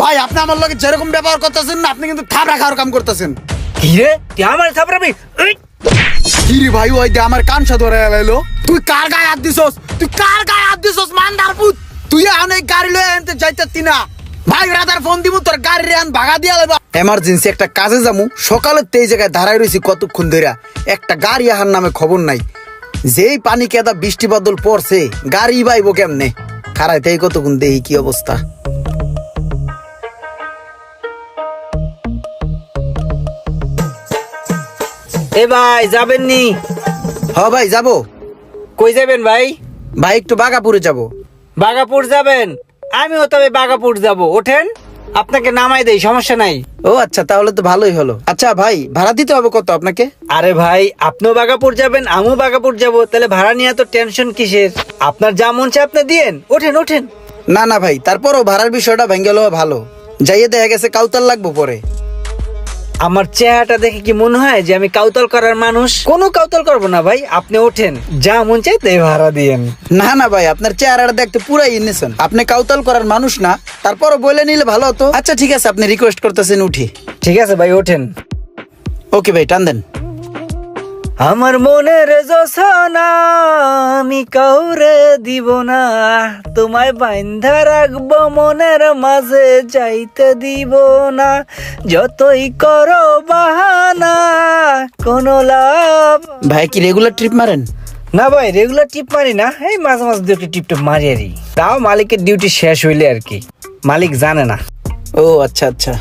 ভাই আপনি আমার লগে যেরকম ব্যবহার করতেছেন না আপনি কিন্তু থাবড়া খাওয়ার কাম করতেছেন। হিরে তুই আমার থাপড়াবি? এই! কি রে ভাই ওই দে আমার কানসা ধরে এলাইলো। তুই কার গায়ে হাত দিছস? তুই কার গায়ে হাত দিছস মান্দার পুত? তুই অনেক গাড়ি লয়ে আনতে যাইতাতি না। ভাই রাদার ফোন দিমু তোর গাড়ি রে আন ভাগা দিয়া লইবা। এমার্জেন্সি একটা কাজে যামু সকালে তেই জায়গায় দাঁড়াই রইছি কতক্ষণ ধইরা। একটা গাড়ি আহার নামে খবর নাই। যেই পানি কেদা বৃষ্টি বাদল পড়ছে গাড়ি বাইবো কেমনে? খারাইতেই কতক্ষণ দেহি কি অবস্থা। এ ভাই যাবেন নি হ ভাই যাব। কই যাবেন ভাই? ভাই একটু বাগাপুরে যাব। বাগাপুর যাবেন? আমিও তবে বাগাপুর যাব। ওঠেন আপনাকে নামাই দেই সমস্যা নাই। ও আচ্ছা তাহলে তো ভালোই হলো। আচ্ছা ভাই ভাড়া দিতে হবে কত আপনাকে? আরে ভাই আপনিও বাগাপুর যাবেন আমিও বাগাপুর যাব। তাহলে ভাড়া নিয়ে তো টেনশন কিসের? আপনার যা মন চায় আপনি দিয়েন। ওঠেন ওঠেন। না না ভাই তারপরও ভাড়ার বিষয়টা ভেঙে ভালো। যাইয়ে দেখা গেছে কাউতাল লাগবো পরে। আমার চেহারাটা দেখে কি মনে হয় যে আমি কাউতল করার মানুষ? কোনো কাউতল করব না ভাই আপনি ওঠেন। যা মন চাই তাই ভাড়া দিয়েন। না না ভাই আপনার চেহারাটা দেখতে পুরাই ইনেছেন আপনি কাউতাল করার মানুষ না তারপরও বলে নিলে ভালো হতো। আচ্ছা ঠিক আছে আপনি রিকোয়েস্ট করতেছেন উঠি। ঠিক আছে ভাই ওঠেন। ওকে ভাই টান দেন। আমার মনের যোছনা আমি কাউরে দিব না। তোমায় বাইন্ধা রাখব মনের মাঝে যাইতে দিব না। যতই করো বাহানা কোনো লাভ ভাই কি রেগুলার ট্রিপ মারেন? না ভাই রেগুলার টিপ মারি না। এই মাঝে মাঝে দু একটা টিপ টিপ মারি আরই তাও মালিকের ডিউটি শেষ হইলে আর কি। মালিক জানে না। ও আচ্ছা আচ্ছা।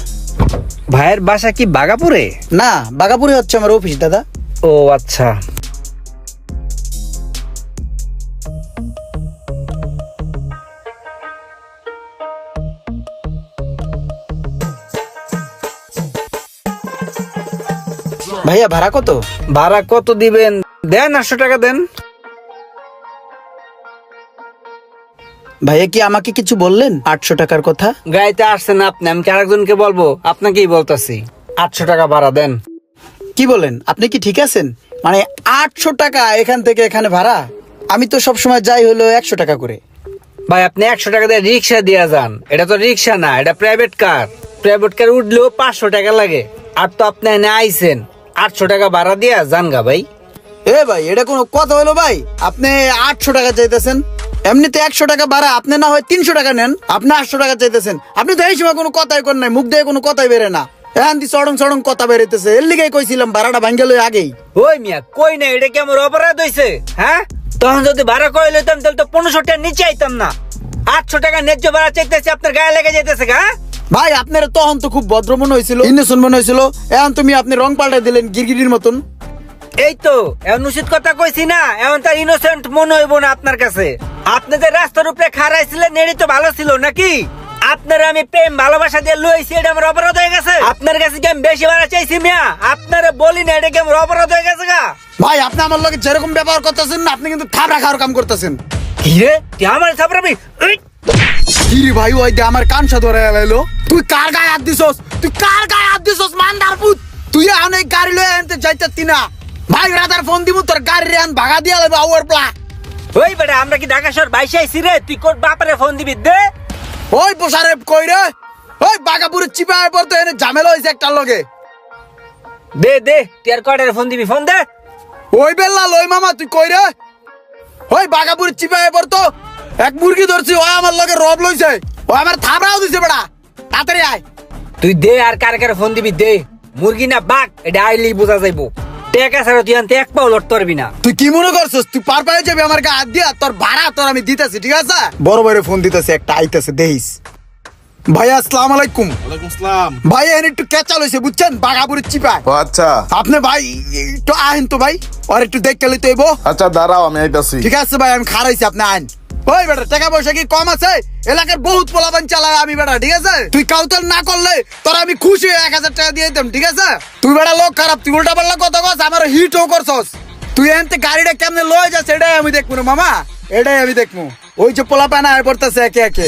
ভাইয়ের বাসা কি বাগাপুরে? না বাগাপুরে হচ্ছে আমার অফিস দাদা। ও আচ্ছা। ভাইয়া ভাড়া কত? ভাড়া কত দিবেন? দেন আটশো টাকা দেন। ভাইয়া কি আমাকে কিছু বললেন আটশো টাকার কথা? গাইতে আসছেন আপনি আমি কি আরেকজনকে বলব? আপনাকেই বলতাছি। আটশো টাকা ভাড়া দেন। কি বলেন? আপনি কি ঠিক আছেন? মানে আটশো টাকা এখান থেকে এখানে ভাড়া? আমি তো সব সময় যাই হলো একশো টাকা করে। ভাই আপনি একশো টাকা দিয়ে রিক্সা দিয়ে যান। এটা তো রিক্সা না এটা প্রাইভেট কার প্রাইভেট কার উঠলেও পাঁচশো টাকা লাগে। আর তো আপনি এনে আইছেন। আটশো টাকা ভাড়া দিয়া যান গা ভাই। এ ভাই এটা কোনো কথা হলো ভাই? আপনি আটশো টাকা চাইতেছেন। এমনিতে একশো টাকা ভাড়া আপনি না হয় তিনশো টাকা নেন আপনি আটশো টাকা চাইতেছেন। আপনি তো এই সময় কোনো কথাই করেন নাই মুখ দিয়ে কোনো কথাই বেরে না। এখন দি সড়ং সড়ং কথা বেরোতেছে এর লিগেই কইছিলাম ভাড়াটা ভাঙ্গেল আগেই। ওই মিয়া কই না এটা কি আমার অপরাধ হয়েছে হ্যাঁ? তখন যদি ভাড়া কই লইতাম তাহলে তো পনেরোশো টাকা নিচে আইতাম না। আটশো টাকা ন্যায্য ভাড়া চাইতেছে আপনার গায়ে লেগে যাইতেছে গা ভাই আপনার তখন তো খুব ভদ্র মনে হয়েছিল ইন্নসেন্ট মনে হয়েছিল এখন তুমি আপনি রং পাল্টাই দিলেন গিরগিরির মতন। এই তো এখন উচিত কথা কইছি না এখন তার ইনোসেন্ট মনে হইব না আপনার কাছে। আপনি যে রাস্তার উপরে খারাইছিলেন এরই তো ভালো ছিল নাকি? আপনার আমি প্রেম ভালোবাসা দিয়ে লইছি এটা আমার অপরাধ হয়ে গেছে। আপনার কাছে কি আমি বেশি ভাড়া চাইছি মিয়া? আপনারা বলি না এটা কি আমার অপরাধ হয়ে গেছে গা? ভাই আপনি আমার লগে যেরকম ব্যবহার করতেছেন না আপনি কিন্তু থাবড়া খাওয়ার কাম করতেছেন। হিরে তুই আমার থাপড়াবি এই! কি রে ভাই ওই দে আমার কানসা ধরে এলাইলো তুই কার গায়ে হাত দিছস? তুই কার গায়ে হাত দিছস মান্দার পুত? তুই অনেক গাড়ি লয়ে আনতে যাইতাতি না। ভাই রাদার ফোন দিমু তোর গাড়ি রে আন ভাগা দিয়া লইবা আওয়ার প্লা। ওই বেটা আমরা কি ঢাকা শহর বাইশে আইছি রে? তুই কোট বাপারে ফোন দিবি দে। ওই পোষারে কই রে ওই বাগাপুরে চিপায় পড়তো এনে ঝামেলা হইছে একটা লগে। দে দে তুই আর কয়টারে ফোন দিবি ফোন দে। ওই বেল্লা লই মামা তুই কই রে ওই বাগাপুরে চিপায় পড়তো এক মুরগি ধরছি ওই আমার লগে রব লইছে। ও আমার থাবড়াও দিছে বেড়া। তাড়াতাড়ি আয়। তুই দে আর কারে কারে ফোন দিবি দে। মুরগি না বাঘ এটা আইলি বোঝা যাইবো। টেকা ছাড়া তুই আনতে এক পাও লড়তে পারবি না। তুই কি মনে করছিস? তুই পার পায়ে যাবি আমার গায়ে হাত দিয়া তোর ভাড়া তোর আমি দিতেছি ঠিক আছে? বড় ভাইরে ফোন দিতেছি একটা আইতেছে দেখিস। ভাইয়া আসসালাম আলাইকুম। আসসালাম। ভাই এখানে একটু কেঁচা লইছে বুঝছেন? বাগাপুরের চিপায়। ও আচ্ছা। আপনি ভাই একটু আহেন তো ভাই আর একটু দেখতে লইতে হইব। আচ্ছা দাঁড়াও আমি আইতাছি। ঠিক আছে ভাই আমি খারাইছি আপনি আইন ওই বেটা টাকা পয়সা কি কম আছে? এলাকার বহুত পোলাপান চালায় আমি বেটা ঠিক আছে? তুই কাউতাল না করলে তোর আমি খুশি এক হাজার টাকা দিয়ে দিতাম ঠিক আছে? তুই বেটা লোক খারাপ তুই উল্টা পাল্লা কথা কস আমার হিটও করছস। তুই এনতে গাড়িটা কেমনে লয়ে যাস এটাই আমি দেখব না মামা। এটাই আমি দেখব। ওই যে পোলাপান আয় পড়তেছে একে একে।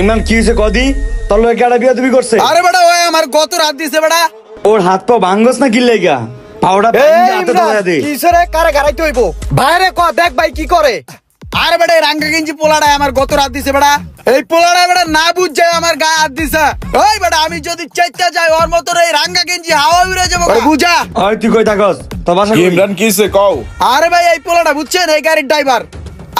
ইমান কি হয়েছে কদি? তোর লোক একটা বিয়া তুমি করছে? আরে বেটা ওই আমার গত রাত দিছে বেটা। ওর হাত পা ভাঙ্গস না কি লেগা? পাউডার কিসরে কারে গাড়াইতে হইব? বাইরে ক দেখ ভাই কি করে। আর বেটা রাঙ্গা গেঞ্জি পোলাটা আমার গত রাত দিছে বেটা এই পোলাটা বেটা না বুঝছে আমার গায়ে হাত দিছে। ওই বেটা আমি যদি চাইতে যাই ওর মতো এই রাঙ্গা গেঞ্জি হাওয়া উড়ে যাব বুঝা। ওই তুই কই থাকস? তোর বাসা কি? ইমরান কিসে কও। আরে ভাই এই পোলাটা বুঝছেন? এই গাড়ির ড্রাইভার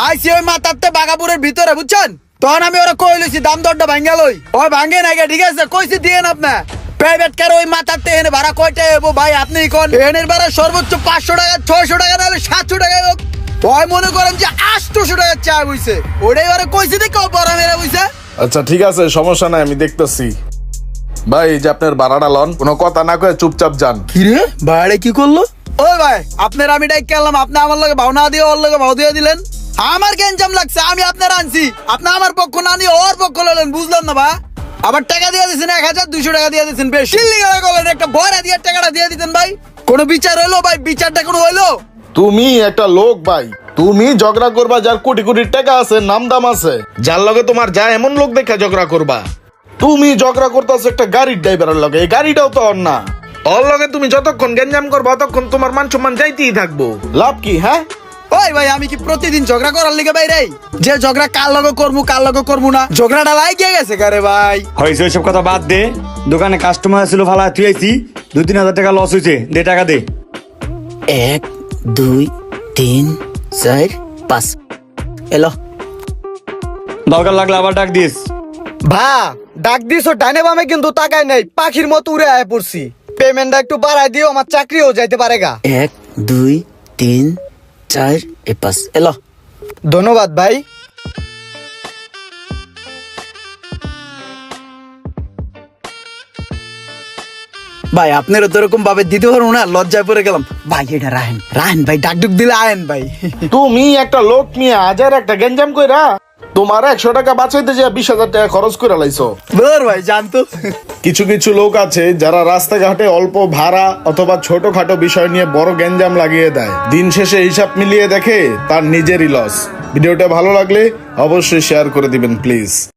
আইসি ওই মাতারতে বাগাপুরের ভিতরে বুঝছেন? তখন আমি ওরা কই লইছি দাম দরটা ভাঙ্গা লই। ওই ভাঙ্গে নাই গে, ঠিক আছে? কইছি দিয়েন আপনি। প্রাইভেট কার ওই মাতারতে এনে ভাড়া কয়টা এবো ভাই আপনি কোন। এনের ভাড়া সর্বোচ্চ পাঁচশো টাকা ছয়শো টাকা নাহলে সাতশো টাকা হোক। ওই মনে করেন যে চা বুঝছে ওটাই ওরা কইছি দেখো বড় মেরা বুঝছে আচ্ছা ঠিক আছে সমস্যা নাই আমি দেখতেছি। ভাই এই যে আপনার ভাড়াটা লন কোনো কথা না কয়ে চুপচাপ যান। কিরে ভাড়ে কি করল? ও ভাই আপনার আমি ডাইক করলাম আপনি আমার লগে ভাওনা দিয়ে ওর লগে ভাও দিয়ে দিলেন। আমার গেঞ্জাম লাগছে? আমি আপনার আনছি। আপনি আমার পক্ষ না নিয়ে ওর পক্ষ ললেন বুঝলাম না বা আবার টাকা দিয়ে দিয়েছেন এক হাজার দুইশো টাকা দিয়ে দিয়েছেন বেশ। করলেন একটা বয়রা দিয়ে টাকাটা দিয়ে দিতেন ভাই। কোনো বিচার হইল ভাই? বিচারটা কোনো হইল? তুমি একটা লোক ভাই। তুমি ঝগড়া করবা যার কোটি কোটি টাকা আছে নাম দাম আছে। যার লগে তোমার যা এমন লোক দেখে ঝগড়া করবা। তুমি ঝগড়া করতেছো একটা গাড়ির ড্রাইভারের লগে। এই গাড়িটাও তো ওর না। ওর লগে তুমি যতক্ষণ গেঞ্জাম করবা ততক্ষণ তোমার মান সম্মান যাইতেই থাকব। লাভ কি হ্যাঁ? ওই ভাই আমি কি প্রতিদিন ঝগড়া করার লিগে ভাই রে যে ঝগড়া কার লগে করব কার লগে করব না ঝগড়াটা লাগিয়ে গেছে কারে ভাই? হয়েছে ওইসব কথা বাদ দে। দোকানে কাস্টমার ছিল ফালা তুই আইছি। দুই তিন হাজার টাকা লস হয়েছে। দে টাকা দে। এক দুই তিন চার পাঁচ। এলো। দরকার লাগলে আবার ডাক দিস। ভা ডাক দিস ও ডাইনে বামে কিন্তু তাকায় নাই। পাখির মতো উড়ে আয় পড়ছি। পেমেন্টটা একটু বাড়াই দিও আমার চাকরিও যাইতে পারে গা। এক দুই তিন চার এ পাঁচ। এলো। ধন্যবাদ ভাই। ভাই আপনারও তো এরকম ভাবে দিতে পারব না লজ্জায় পড়ে গেলাম। ভাই এটা রাহেন। রাহেন ভাই ডাক ডুক দিলে আয়েন ভাই। তুমি একটা লোক নিয়ে হাজার একটা গেঞ্জাম কইরা তোমার একশো টাকা বাঁচাইতে যে বিশ হাজার টাকা খরচ করে লাইছো। বর ভাই জানতো কিছু কিছু লোক আছে যারা রাস্তাঘাটে অল্প ভাড়া অথবা ছোটখাটো বিষয় নিয়ে বড় গ্যাঞ্জাম লাগিয়ে দেয়। দিন শেষে হিসাব মিলিয়ে দেখে তার নিজেরই লস ভিডিওটা ভালো লাগলে অবশ্যই শেয়ার করে দিবেন প্লিজ